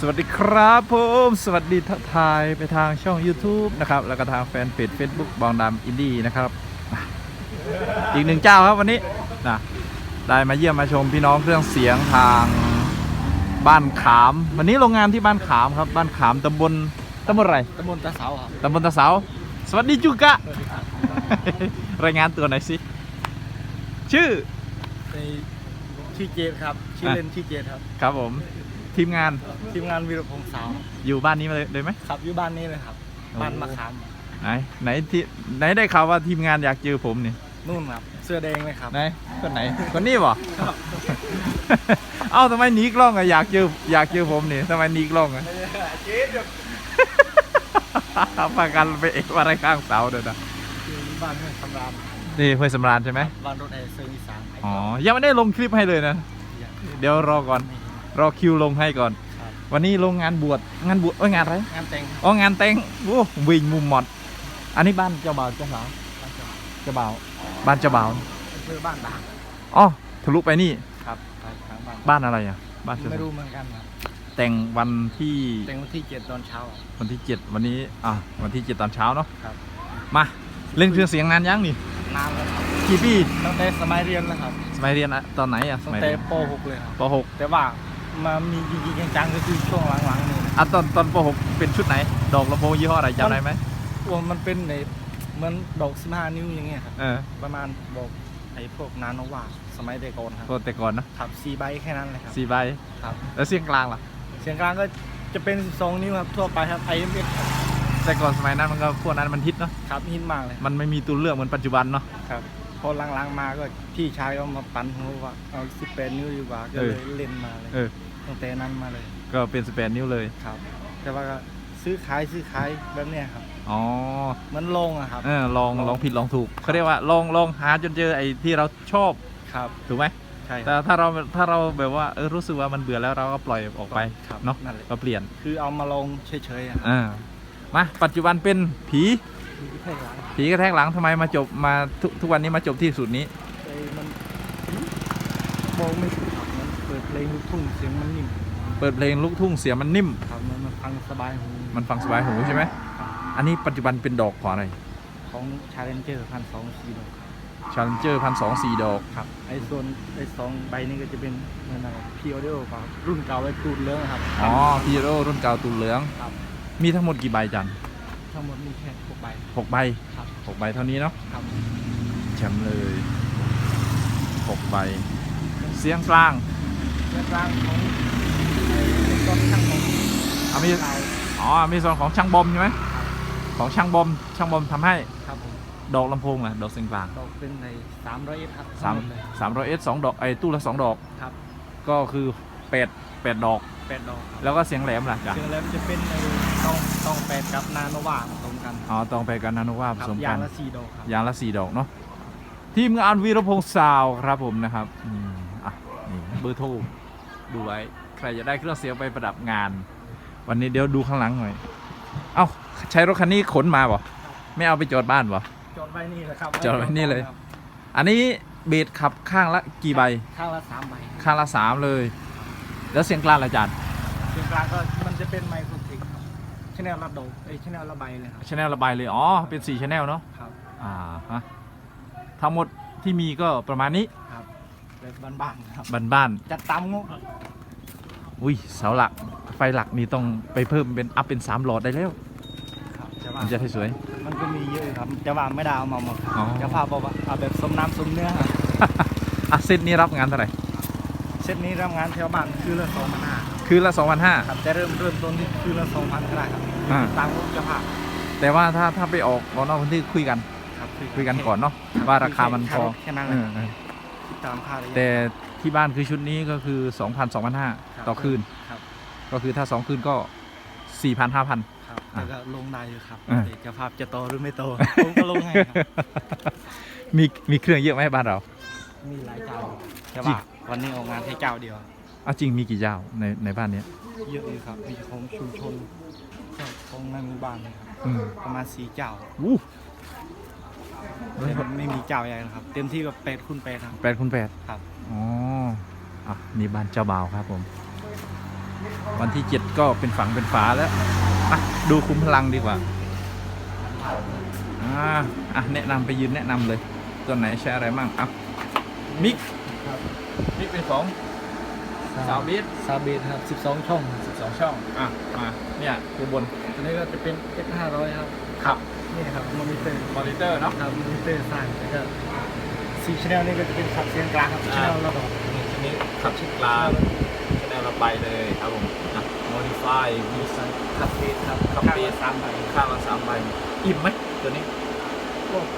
สวัสดีครับผม สวัสดีทักทายไปทางช่อง YouTube นะครับ แล้วก็ทางแฟนเพจ Facebook บองดำอินดี้นะครับอะอีกหนึ่งเจ้าครับวันนี้นะได้มาเยี่ยมมาชมพี่น้องเครื่องเสียงทางบ้านขาม วันนี้โรงงานที่บ้านขามครับ บ้านขามตำบลตำบลอะไรตำบลตะเสาครับตำบลตะเสา สวัสดีจุกะ รายงานตัวหน่อยสิ ชื่อในชื่อเจดครับ ชื่อเล่นชื่อเจดครับ ครับผม ทีมงานทีมงานวีรพงษ์สาวอยู่บ้านนี้มาเลยเลยไหมครับอยู่บ้านนี้เลยครับโอ้บ้านมะขามไหนไหนที่ไหนได้ข่าวว่าทีมงานอยากเจอผมนี่นู่นครับ เสื้อแดงเลยครับไหนคนไหนคนนี้บ่เอ้าทำไมหนีกล้องอะอยากเจออยากเจอผมนี่ทำไมหนีกล้องอะเจดพากันไปเอกอะไรข้างเสาเด้อนะอยู่บ้านเมืองสำราญนี่ห้วยสำราญใช่ไหมบ้านรถไอเซิงอีสานอ๋อยังไม่ได้ลงคลิปให้เลยนะ เดี๋ยวรอก่อน รอคิวลงให้ก่อนครับวันนี้ลงงานบวชงานบวชเอ้ยงานอะไรงานแต่งอ๋องานแต่งโอ้วิ่งมุมหมดอันนี้บ้านเจ้าบ่าวเจ้าสาวบ้านเจ้าเจ้าบ่าวบ้านเจ้าบ่าวอำเภอบ้านด่างอ๋อทะลุไปนี่ครับไปทางบ้านบ้านอะไรอะบ้านเจ้าไม่สาวรู้เหมือนกันครับแต่งวันที่แต่งวันที่เจ็ดตอนเช้าครับวันที่เจ็ดวันนี้อะวันที่เจ็ดตอนเช้าเนาะครับมาเล่นเครื่องเสียงนานยังนี่นานแล้วครับกี่ปีตั้งแต่สมัยเรียนแล้วครับสมัยเรียนอะตอนไหนอะสตั้งมัยแต่เรียนป .6 เลยครับปหกแต่ว่า มามีจริงๆจังๆก็คือช่วงหลังๆนี่นะอะตอนตอนปหกเป็นชุดไหน ดอกลำโพงยี่ห้ออะไรจำได้ไหมพวกมันเป็นในเหมือนดอก 15 นิ้วอย่างเงี้ยครับเออประมาณดอกไอ้พวกนาโนวาสมัยเด็กก่อนครับตัวแต่ก่อนนะขับ4ใบแค่นั้นเลยครับสี่ใบครับ แล้วเสียงกลางล่ะ เสียงกลางก็จะเป็น 12 นิ้วครับทั่วไปครับ IMX ครับแต่ก่อนสมัยนั้นมันก็พวกนั้นมันฮิตเนาะครับฮิตมากเลยมันไม่มีตัวเลือกเหมือนปัจจุบันเนาะ ครับ พอหลังๆมาก็พี่ชายก็มาปั่นหัวว่าเอา18นิ้วดีกว่าก็เลยเล่นมาเลย เออ ตั้งแต่นั้นมาเลยก็เป็นสเปนนิ้วเลย ครับ แต่ว่าก็ซื้อขายซื้อขายแบบเนี้ยครับอ๋อเหมันลงอะครับ เออลอง ลองผิดลองถูกเขาเรียกว่าลองลองหาจนเจอไอ้ที่เราชอบครับ ถูกไหมใช่คแต่รับถ้าเราถ้าเราแบบว่าเออรู้สึกว่ามันเบื่อแล้วเราก็ปล่อยออกไปครับเนาะนั่นแหละก็เปลี่ยนคือเอามาลงเฉยๆอะครับอ่ามาปัจจุบันเป็นผีมีแค่หลังผีกระแทกหลังทำไมมาจบมาทุกทุกวันนี้มาจบที่สุดนี้ ไอ้มันมองไม่ถูก ลงลูกทุ่งเสียงมันนิ่มเปิดเพลงลูกทุ่งเสียงมันนิ่ม ครับมันมันฟังสบายหูมันฟังสบายหูใช่ไหม อันนี้ปัจจุบันเป็นดอกของอะไรของชาเลนเจอร์พันสองสี่ดอกชา l เจอร์พันสองสี่ดอกครับไอ้ส่วนไอ้สองใบนี้ก็จะเป็นนั่นอะไรพีออเดอร์ครับรุ่นเก่าไอ้ตูดเรื่องครับอ๋อพีโรรุ่นเก่าตูนเหลืองครับมีทั้งหมดกี่ใบจันทั้งหมดมีแค่หกใบหกใบครับหกใบเท่านี้เนาะครับแชมป์เลยหกใบ เสียงกลาง เรื่องร่างของไอ้ต้นช่างของเอามีเราอ๋อมีส่วนของช่างบอมใช่ไหมของช่างบอมช่างบอมทำให้ครับผมดอกลำโพงล่ะดอกเสียงกลางดอกเป็นในสามร้อยเอ็ดครับสามทั้งหดเลยสามร้อยเอสสองดอกไอ้ตู้ละสองดอกครับ ก็คือแปดแปดดอกแปดดอกครับแล้วก็เสียงแหลมล่ะจ้ะซึ่งแล้วมันจะเป็นในต้องต้องแปดกับนาโนวาผสมกันอ๋อต้องไปกันนาโนวาผครับสมยากังนละสี่ดอกครับอย่างละสี่ดอกเนาะทีมงานวีรพงษ์ซาวด์ครับผมนะครับอืมอะนี่เบอร์โทร ดูไว้ ใครจะได้เครื่องเสียงไปประดับงาน วันนี้เดี๋ยวดูข้างหลังหน่อย เอ้าใช้รถคันนี้ขนมาบ่ไม่เอาไปจอดบ้านบ่จอดไว้นี่แหละครับจอดไว้นี่เลยครับอันนี้เบสขับข้างละกี่ใบ ข้างละสามใบข้างละสามเลย แล้วเสียงกลางละจานเสียงกลางก็มันจะเป็นไมโครเทคครับชแนลละดอกไอ้ชแนลละใบเลยครับชแนลระบายเลย อ๋อ เป็น4ชแนลเนาะ ครับ อ่าฮะ ทั้งหมดที่มีก็ประมาณนี้ ครับ แบบบ้านๆครับบ้านจัดตามงบๆอุ้ยเสาหลักไฟหลักนี่ต้องไปเพิ่มเป็นอัพเป็น3หลอดได้แล้วครับจะว่ามันจะให้สวย มันก็มีเยอะครับจะว่าไม่ได้เอามาหมดครับอ๋อ จะพาบอกว่าเอาแบบสมน้ำสมเนื้อครับอะเซตนี้รับงานเท่าไหร่เซตนี้รับงานแถวบ้านคือละสองพันห้าคือละ2,500ครับจะเริ่มเริ่มต้นที่คือละสองพันก็ได้ครับอ่า ตามงบเจะพาพแต่ว่าถ้าถ้าไปออกออกนอกพื้นที่คุยกันครับคุยกันก่อนเนาะว่าราคามันพอแค่นั้นแหเอละอเออ คิดตามค่าระยะแต่ที่บ้านคือชุดนี้ก็คือ 2,000รับ2,500 ต่อคืน ครับก็คือถ้า 2 คืนก็ 4,000 5,000 ครับอะแต่ก็ลงได้อยู่ครับอะ แต่เจะภาพจะโตหรือไม่โตผมก็ลงให้ครับมีมีเครื่องเยอะไหมบ้านเรา มีหลายเจ้าแต่จริว่างวันนี้ออกงานแค่เจ้าเดียว เอาจริงมีกี่เจ้าในในบ้านเนี้ยเยอะอยู่ครับมีของชุมชนของในหมู่บ้านเลยครับอืมประมาณสี่เจ้าอู้ แต่มันไม่มีเจ้าใหญ่นะครับ เต็มที่ก็แปดคูณแปดครับ แปดคูณแปดครับ อ๋ออะนี่บ้านเจ้าบ่าวครับผม วันที่เจ็ดก็เป็นฝั่งเป็นฝาแล้วอะดูคุ้มพลังดีกว่าอ่าอะแนะนำไปยืนแนะนำเลย ตัวไหนใช้อะไรมั่งอะมิกครับมิกเป็นของสาวบีทซาเบตครับ 12 ช่องสิบสองช่อง อะมาเนี่ยตัวบนอันนี้ก็จะเป็น X500 ครับ ขับ นี่ครับมอนิเตอร์มอนิเตอร์เนาะครับมอนิเตอร์ใส่แล้วก็ซีชแนลนี่ก็จะเป็นขับเสียงกลางครับชแนลระบบนี่ชนิดขับชิดกลางชแนลระบายเลยครับผมอะ modify มีไซขับเบสครับขับเบสสามใบข้างละสามใบอิ่มไหมตัวนี้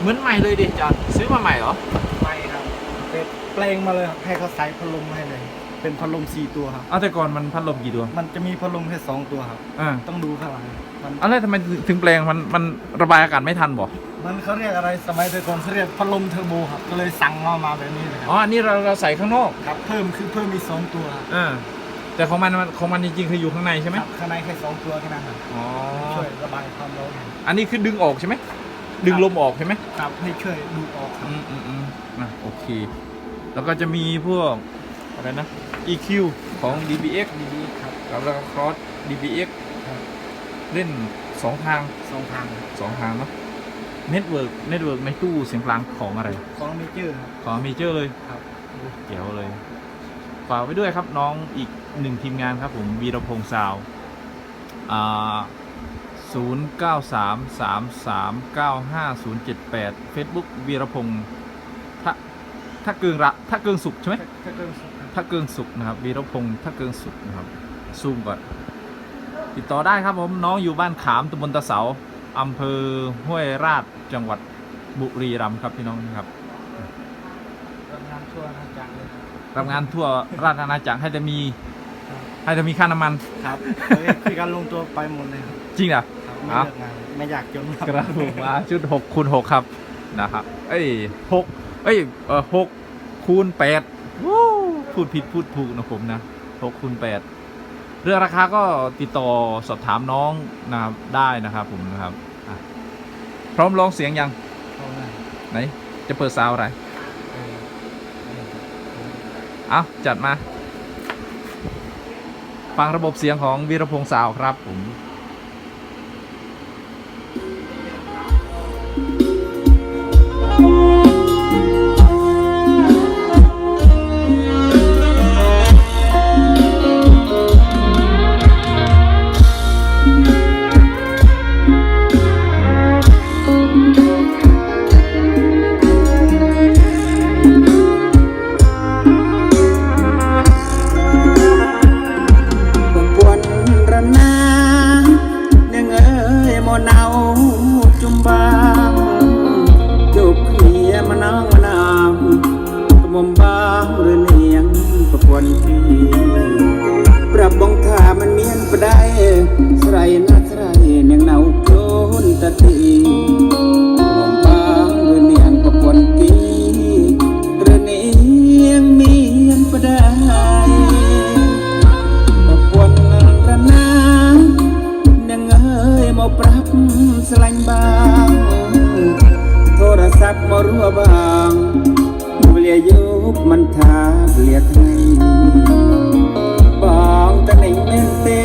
เหมือนใหม่เลยดิจานซื้อมาใหม่เหรอใบครับเป็นแปลงมาเลยครับให้เขาใส่พัดลมมาให้เลยเป็นพัดลมสี่ตัวครับเอาแต่ก่อนมันพัดลมกี่ตัว มันจะมีพัดลมแค่สองตัวครับอ่าต้องดูข้างหลัง มัน เอาแล้วทำไมถึงแปลงมันมันระบายอากาศไม่ทันบ่มันเขาเรียกอะไรสมัยแต่ก่อนเขาเรียกพัดลมเทอร์โบครับก็เลยสั่งมามาแบบนี้เลยคอ๋อรับอันนี้เราเราใส่ข้างนอกครับเพิ่มคือเพิ่มมีสองตัวครับอ่าแต่ของมันมันของมันจริงๆคืออยู่ข้างในใช่ไหมครับข้างในแค่สองตัวแค่นั้นครับอ๋อช่วยระบายความร้อนอันนี้คือดึงออกใช่ไหมดึงลมออกใช่ไหมครับให้ช่วยดูดออกครับอืมอืมอืมอะโอเค แล้วก็จะมีพวกอะไรนะ EQ ของ DBX ดีๆครับ แล้วก็ Cross DBX ครับ เล่นสองทางสองทางสองทางเนาะ Network Network ในตู้เสียงกลางของอะไร ของเมเจอร์ครับ ของเมเจอร์เลยครับเกี่ยวเลยฝากไว้ด้วยครับน้องอีกหนึ่งทีมงานครับผมวีรพงษ์ซาวอ่าศูนย์เก้าสามสามสามเก้าห้าศูนย์เจ็ดแปดเฟซบุ๊กวีรพงษ์ถ้าถ้าเกิงระถ้าเกิงสุขใช่ไหม ถ้าเกินสุดครับ ถ้าเกิงสุขนะครับวีรพงษ์ถ้าเกิงสุขนะครับซูมก่อน ติดต่อได้ครับผมน้องอยู่บ้านขามตำบลตะเสาอำเภอห้วยราชจังหวัดบุรีรัมย์ครับพี่น้องครับทำงานชั่วนะจังเลยครับรับงานทั่วราชอาณาจักรให้แต่มีครับให้แต่มีค่าน้ำมันครับเลยคุยกันลงตัวไปหมดเลยครับจริงเหรอครับไม่เลิกงานไม่อยากจนครับกระผมมาชุดหกคูณหกครับนะครับเอ้ยหกเอ้ยเออหกคูณแปดวู้พูดผิดพูดถูกนะผมนะหกคูณแปด เรื่องราคาก็ติดต่อสอบถามน้องนะครับได้นะครับผมนะครับอะพร้อมลองเสียงยังเอาหน่อยไหนจะเปิดซาวอะไรเออเอาจัดมา ฟังระบบเสียงของวีรพงษ์สาวครับผม สลังบาง โทรศัพท์มารัวบางเวียยุบมันทาเวียไทยบางตะหนิงเม่นเต้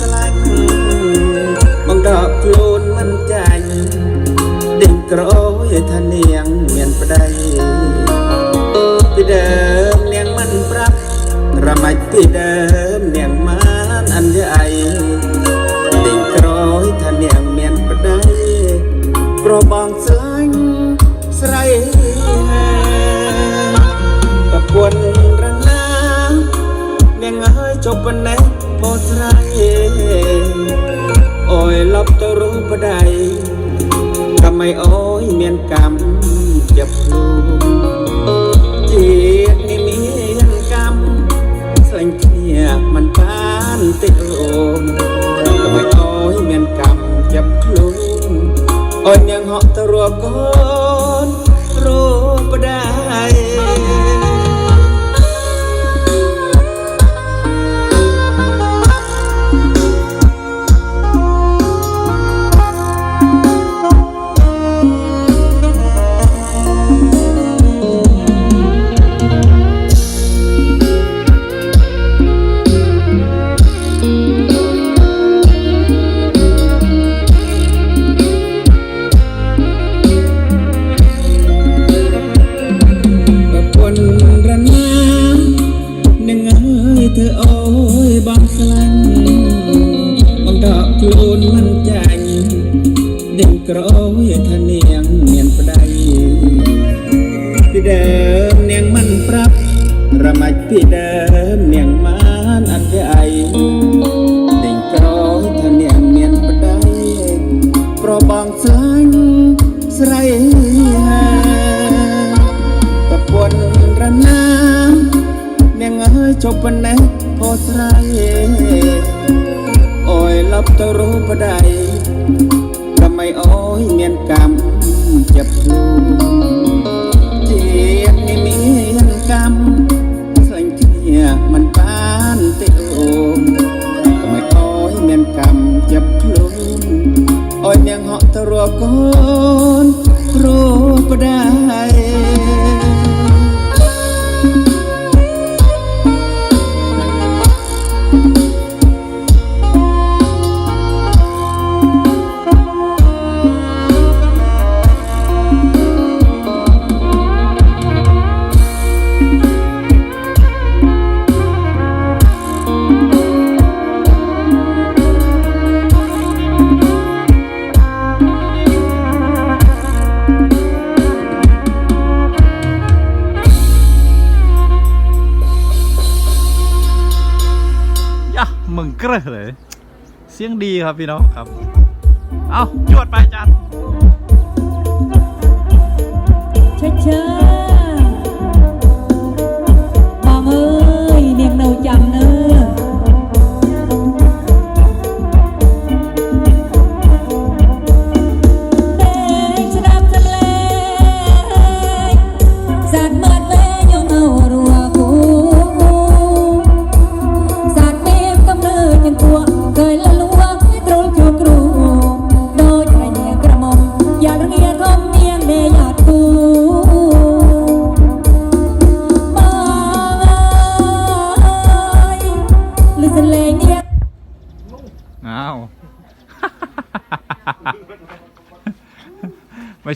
ស្លាប់បង្កប់ខ្លួនមិនចាញ់ដេញក្រោយថានាងមានប្តីពីដើមនាងមិនប្រាប់រមាច់ពីដើម ទៅរូបដៃកម្មអីអូយមានកម្មចាប់ខ្លួនជាតិនេះមានកម្មស្លាញ់គ្នាមិនបានទេអូនកម្មអីអូយមានកម្មចាប់ខ្លួនអូនញ៉ាំងហក់ទៅរកក โปรบองสลังสไรหาตะปวนระนาเนียงเอ้ยจบปันแนโพสไรโอ้ยลับตะรู้ประได้ ทำไมโอ้ยเมียนกรรมเจ็บปวดเจียนนี่มียนกรรมสังเกียมันปานติโอทำไมโอ้ยเมียนกรรมเจ็บปวดโ อ้ยเมียงเหาะตรวก้นรู้ก็ได้ มึงเกระเลย เสียงดีครับพี่น้องครับ เอาจวดไปจันเชด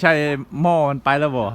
ใช่หม้อมันไปแล้วบ่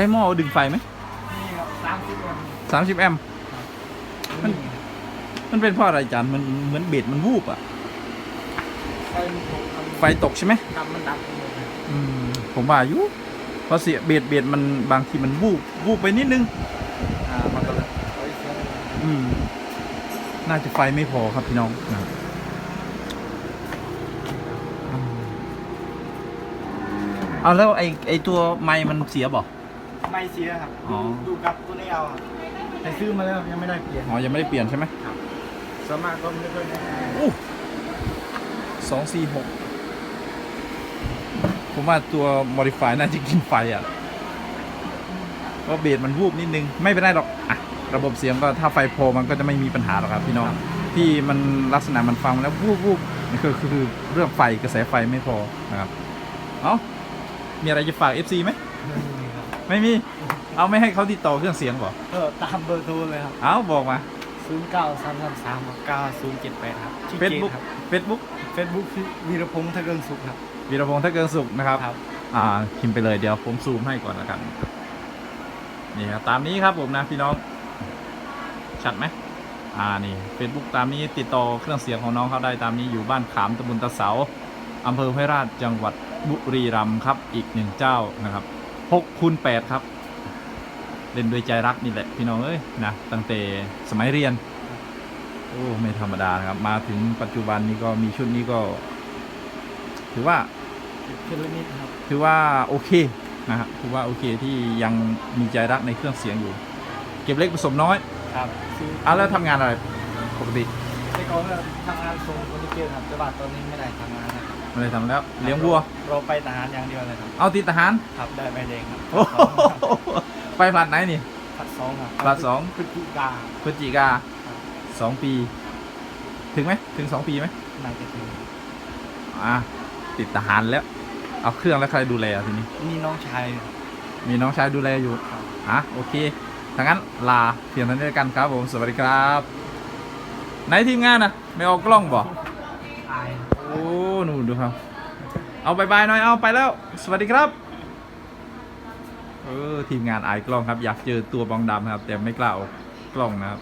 ช้หม้อดึงไฟไหมนี่ครับสามสิบวันสามสิบแอมป์มันมันเป็นเพราะอะไรอาจารย์มันเหมือนเบสมันวูบอะไฟมันตกครับไฟตกใช่ไหมครับมันดับไปหมดเลยอืมผมว่าอยู่เพราะเสียเบสเบสมันบางทีมันวูบวูบไปนิดนึง อ่ามันก็เลยเฮ้ยเสียเลยอืม น่าจะไฟไม่พอครับพี่น้องนะครับอืมเอาแล้วไอไอตัวไม้มันเสียบอก ไม่เสียครับอ๋อ ดูกับตัวนี้เอาครับแต่ซื้อมาแล้วยังไม่ได้เปลี่ยนอ๋อ ยังไม่ได้เปลี่ยนใช่ไหมส่วนมากก็ไม่ค่อยได้สองสี่หกผมว่าตัว modify น่าจะกินไฟอะ เพราะเบสมันวูบนิดนึง ไม่เป็นไรหรอกอะระบบเสียงก็ถ้าไฟโพมันก็จะไม่มีปัญหาหรอกครับพี่น้อง ที่มันลักษณะมันฟังแล้ววูบวูบนี่คือคือคือเรื่องไฟกระแสไฟไม่พอนะครับ เอ้า มีอะไรจะฝาก FC ไหม ไม่มี เอาไม่ให้เขาติดต่อเครื่องเสียงบอกก็ตามเบอร์โทรเลยครับเอาบอกมา0 9 3 3 3 9 0 7 8ครับชื่อเจ Facebook ครับ Facebook Facebook คือวีรพงษ์ทะเกิงสุขครับ วีรพงษ์ถ้าเกินสุขนะครับ ครับ อ่าพิมพ์ไปเลยเดี๋ยวผมซูมให้ก่อนแล้วกัน นี่ครับตามนี้ครับผมนะพี่น้อง ชัดไหมอ่านี่ Facebook ตามนี้ติดต่อเครื่องเสียงของน้องเขาได้ตามนี้อยู่บ้านขามตำบลตะเสาอำเภอห้วยราชจังหวัดบุรีรัมย์ครับ อีกหนึ่งเจ้านะครับ 6คูณ8ครับ เล่นด้วยใจรักนี่แหละพี่น้องเอ้ยนะตั้งแต่สมัยเรียน โอ้ไม่ธรรมดานะครับ มาถึงปัจจุบันนี้ก็มีชุดนี้ก็ ถือว่าคิลนิดครับ ถือว่าโอเคนะครับถือว่าโอเคที่ยังมีใจรักในเครื่องเสียงอยู่ เก็บเล็กผสมน้อยครับซื้ออะแล้วทำงานอะไรปกติแต่ก่อนก็ทำงานส่งเฟอร์นิเจอร์ครับแต่ว่าตอนนี้ไม่ได้ทำงานนะครับ ไม่ได้ทำแล้วเลี้ยงวัว เราไปทหารอย่างเดียวเลยครับเอาติดทหารครับได้ใบแดงครับโอ้โหไปผลัดไหนนี่พัดสองครับผลัดสอง พฤศจิกาพฤศจิกาสองปี ถึงไหมถึงสองปีไหมนายจะถึงอะติดทหารแล้ว เอาเครื่องแล้วใครดูแลอะทีนี้มีน้องชายครับ มีน้องชายดูแลอยู่อะโอเคถ้างั้นลาเพียงเท่านี้แล้วกันครับผม สวัสดีครับ ไหนทีมงานนะไม่ออกกล้องบ่อาย โอ้หนูดูครับ เอาบายบายหน่อยเอาไปแล้ว สวัสดีครับ เออทีมงานอายกล้องครับ อยากเจอตัวบองดำครับ แต่ไม่กล้าออกกล้องนะครับ